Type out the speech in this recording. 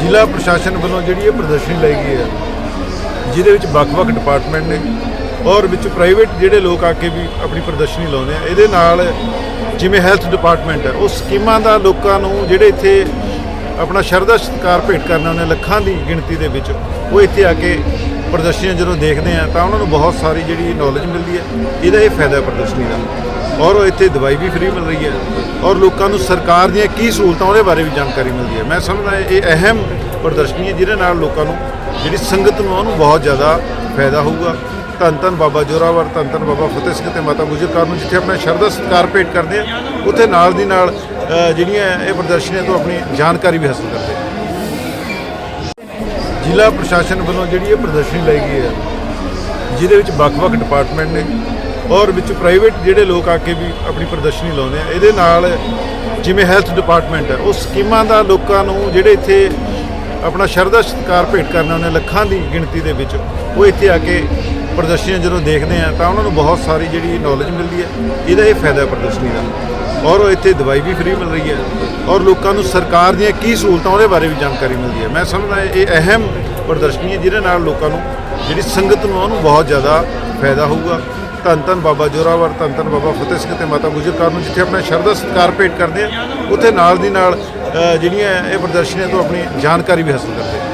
ਜ਼ਿਲ੍ਹਾ ਪ੍ਰਸ਼ਾਸਨ ਵੱਲੋਂ ਜਿਹੜੀ ਇਹ ਪ੍ਰਦਰਸ਼ਨੀ ਲਈ ਗਈ ਹੈ, ਜਿਹਦੇ ਵਿੱਚ ਵੱਖ-ਵੱਖ ਡਿਪਾਰਟਮੈਂਟ ਨੇ ਔਰ ਵਿੱਚ ਪ੍ਰਾਈਵੇਟ ਜਿਹੜੇ ਲੋਕ ਆ ਕੇ ਵੀ ਆਪਣੀ ਪ੍ਰਦਰਸ਼ਨੀ ਲਾਉਂਦੇ ਆ। ਇਹਦੇ ਨਾਲ ਜਿਵੇਂ ਹੈਲਥ ਡਿਪਾਰਟਮੈਂਟ ਹੈ, ਉਹ ਸਕੀਮਾਂ ਦਾ ਲੋਕਾਂ ਨੂੰ ਜਿਹੜੇ ਇੱਥੇ ਆਪਣਾ ਸ਼ਰਧਾ ਸਤਿਕਾਰ ਭੇਟ ਕਰਨ ਆਉਂਦੇ ਲੱਖਾਂ ਦੀ ਗਿਣਤੀ ਦੇ ਵਿੱਚ, ਉਹ ਇੱਥੇ ਆ ਕੇ ਪ੍ਰਦਰਸ਼ਨੀਆਂ ਜਦੋਂ ਦੇਖਦੇ ਆ, ਤਾਂ ਉਹਨਾਂ ਨੂੰ ਬਹੁਤ ਸਾਰੀ ਜਿਹੜੀ ਨੌਲੇਜ ਮਿਲਦੀ ਹੈ। ਇਹਦਾ ਇਹ ਫਾਇਦਾ ਪ੍ਰਦਰਸ਼ਨੀ ਦਾ। ਔਰ ਉਹ ਇੱਥੇ ਦਵਾਈ ਵੀ ਫ੍ਰੀ ਮਿਲ ਰਹੀ ਹੈ। ਔਰ ਲੋਕਾਂ ਨੂੰ ਸਰਕਾਰ ਦੀਆਂ ਕੀ ਸਹੂਲਤਾਂ, ਉਹਦੇ ਬਾਰੇ ਵੀ ਜਾਣਕਾਰੀ ਮਿਲਦੀ ਹੈ। ਮੈਂ ਸਮਝਦਾ ਇਹ ਅਹਿਮ ਪ੍ਰਦਰਸ਼ਨੀ ਹੈ ਜਿਹਦੇ ਨਾਲ ਲੋਕਾਂ ਨੂੰ ਜਿਹੜੀ ਸੰਗਤ ਨੂੰ ਉਹਨੂੰ ਬਹੁਤ ਜ਼ਿਆਦਾ ਫਾਇਦਾ ਹੋਊਗਾ। ਧੰਨ ਧੰਨ ਬਾਬਾ ਜੋਰਾਵਰ, ਧੰਨ ਧੰਨ ਬਾਬਾ ਫਤਿਹ ਸਿੰਘ ਤੇ ਮਾਤਾ ਗੁਜਰ ਕੌਰ ਨੂੰ ਜਿੱਥੇ ਆਪਣਾ ਸ਼ਰਧਾ ਸਤਿਕਾਰ ਭੇਟ ਕਰਦੇ ਆ, ਉੱਥੇ ਨਾਲ ਦੀ ਨਾਲ ਜਿਹੜੀਆਂ ਇਹ ਪ੍ਰਦਰਸ਼ਨੀਆਂ ਤੋਂ ਆਪਣੀ ਜਾਣਕਾਰੀ ਵੀ ਹਾਸਲ ਕਰਦੇ ਆ। ਜ਼ਿਲ੍ਹਾ ਪ੍ਰਸ਼ਾਸਨ ਵੱਲੋਂ ਜਿਹੜੀ ਇਹ ਪ੍ਰਦਰਸ਼ਨੀ ਲਾਈ ਗਈ ਹੈ, ਜਿਹਦੇ ਵਿੱਚ ਵੱਖ-ਵੱਖ ਡਿਪਾਰਟਮੈਂਟ ਨੇ ਔਰ ਵਿੱਚ ਪ੍ਰਾਈਵੇਟ ਜਿਹੜੇ ਲੋਕ ਆ ਕੇ ਵੀ ਆਪਣੀ ਪ੍ਰਦਰਸ਼ਨੀ ਲਾਉਂਦੇ ਆ, ਇਹਦੇ ਨਾਲ ਜਿਵੇਂ ਹੈਲਥ ਡਿਪਾਰਟਮੈਂਟ ਹੈ ਉਹ ਸਕੀਮਾਂ ਦਾ ਲੋਕਾਂ ਨੂੰ ਜਿਹੜੇ ਇੱਥੇ ਆਪਣਾ ਸ਼ਰਧਾ ਸਤਿਕਾਰ ਭੇਟ ਕਰਨ ਆਉਂਦੇ ਲੱਖਾਂ ਦੀ ਗਿਣਤੀ ਦੇ ਵਿੱਚ, ਉਹ ਇੱਥੇ ਆ ਕੇ ਪ੍ਰਦਰਸ਼ਨੀਆਂ ਜਦੋਂ ਦੇਖਦੇ ਆ, ਤਾਂ ਉਹਨਾਂ ਨੂੰ ਬਹੁਤ ਸਾਰੀ ਜਿਹੜੀ ਨੌਲੇਜ ਮਿਲਦੀ ਹੈ ਇਹਦਾ ਇਹ ਫਾਇਦਾ ਪ੍ਰਦਰਸ਼ਨੀ ਦਾ। ਔਰ ਇੱਥੇ ਦਵਾਈ ਵੀ ਫ੍ਰੀ ਮਿਲ ਰਹੀ ਹੈ ਔਰ ਲੋਕਾਂ ਨੂੰ ਸਰਕਾਰ ਦੀਆਂ ਕੀ ਸਹੂਲਤਾਂ ਉਹਦੇ ਬਾਰੇ ਵੀ ਜਾਣਕਾਰੀ ਮਿਲਦੀ ਹੈ ਮੈਂ ਸਮਝਦਾ ਇਹ ਅਹਿਮ ਪ੍ਰਦਰਸ਼ਨੀ ਹੈ ਜਿਹਦੇ ਨਾਲ ਲੋਕਾਂ ਨੂੰ ਜਿਹੜੀ ਸੰਗਤ ਨੂੰ ਉਹਨੂੰ ਬਹੁਤ ਜ਼ਿਆਦਾ ਫਾਇਦਾ ਹੋਊਗਾ। ਧੰਨ ਧੰਨ ਬਾਬਾ ਜੋਰਾਵਰ, ਧੰਨ ਧੰਨ ਬਾਬਾ ਫਤਿਹ ਸਿੰਘ ਤੇ ਮਾਤਾ ਗੁਜਰ ਕੌਰ ਨੂੰ, ਜਿੱਥੇ ਆਪਣਾ ਸ਼ਰਧਾ ਸਤਿਕਾਰ ਭੇਟ ਕਰਦੇ ਆ, ਉੱਥੇ ਨਾਲ ਦੀ ਨਾਲ ਜਿਹੜੀਆਂ ਇਹ ਪ੍ਰਦਰਸ਼ਨੀਆਂ ਤੋਂ ਆਪਣੀ ਜਾਣਕਾਰੀ ਵੀ ਹਾਸਲ ਕਰਦੇ ਆ।